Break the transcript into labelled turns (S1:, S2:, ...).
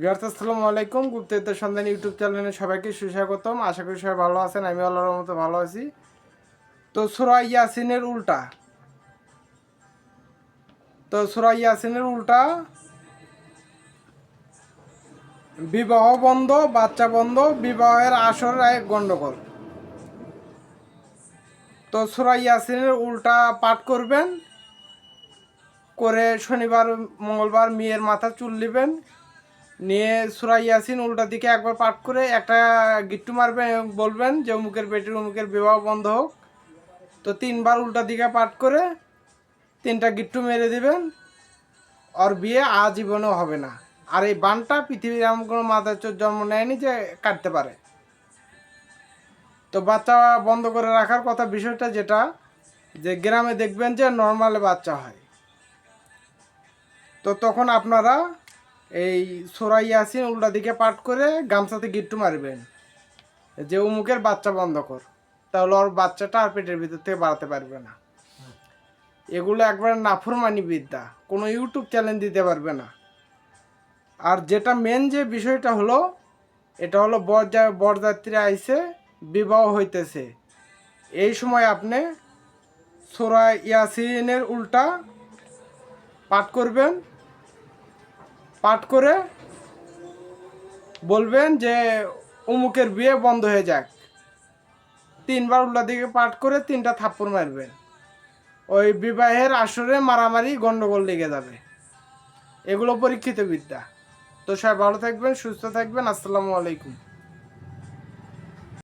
S1: বিহার আসসালামু আলাইকুম। গুপ্তদের সন্ধান ইউটিউব চ্যানেলে সবাইকে সুস্বাগতম। আশা করি সবাই ভালো আছেন আমি আল্লাহর মতো ভালো আছি। তো সুরা ইয়াসিনের উল্টা। তো সুরা ইয়াসিনের উল্টা। বিবাহ বন্ধ, বাচ্চা বন্ধ, বিবাহের আসর এক গন্ডগোল। তো সুরা ইয়াসিনের উল্টা পাঠ করবেন, করে শনিবার, মঙ্গলবার মেয়ের মাথা চুল নেবেন নিয়ে সুরা ইয়াসিন উল্টা দিকে একবার পাঠ করে একটা গিট্টু মারবেন বলবেন যে অমুকের বেটির অমুকের বিবাহ বন্ধ হোক। তো তিনবার উল্টা দিকে পাঠ করে তিনটা গিট্টু মেরে দিবেন। আর বিয়ে আজীবনেও হবে না। আর এই বানটা পৃথিবীর এমন কোনো মাথার চোর জন্ম নেয়নি যে কাটতে পারে। তো বাচ্চা বন্ধ করে রাখার কথা বিষয়টা যেটা, যে গ্রামে দেখবেন যে নর্মালে বাচ্চা হয়। তো তখন আপনারা এই সোরাই ইয়াসিন উল্টা দিকে পাঠ করে গামছাতে গিট্টু মারবেন। যে উমুকের বাচ্চা বন্ধ কর, তাহলে ওর বাচ্চাটা আর পেটের ভিতর থেকে বাড়াতে পারবে না। এগুলো একবার নাফরমানি বিদ্যা, কোনো ইউটিউব চ্যানেল দিতে পারবে না। আর যেটা মেন যে বিষয়টা হলো, এটা হলো বরযা বরযাত্রী আইসে বিবাহ হইতেছে। এই সময় আপনি সোরা ইয়াসিনের উল্টা পাঠ করবেন। পাঠ করে বলবেন যে অমুকের বিয়ে বন্ধ হয়ে যাক। তিনবার উল্লা দিকে পাঠ করে তিনটা থাপ্পড় মারবেন। ওই বিবাহের আসরে মারামারি গণ্ডগোল লেগে যাবে। এগুলো পরীক্ষিত বিদ্যা তো সবাই ভালো থাকবেন, সুস্থ থাকবেন। আসসালামু আলাইকুম।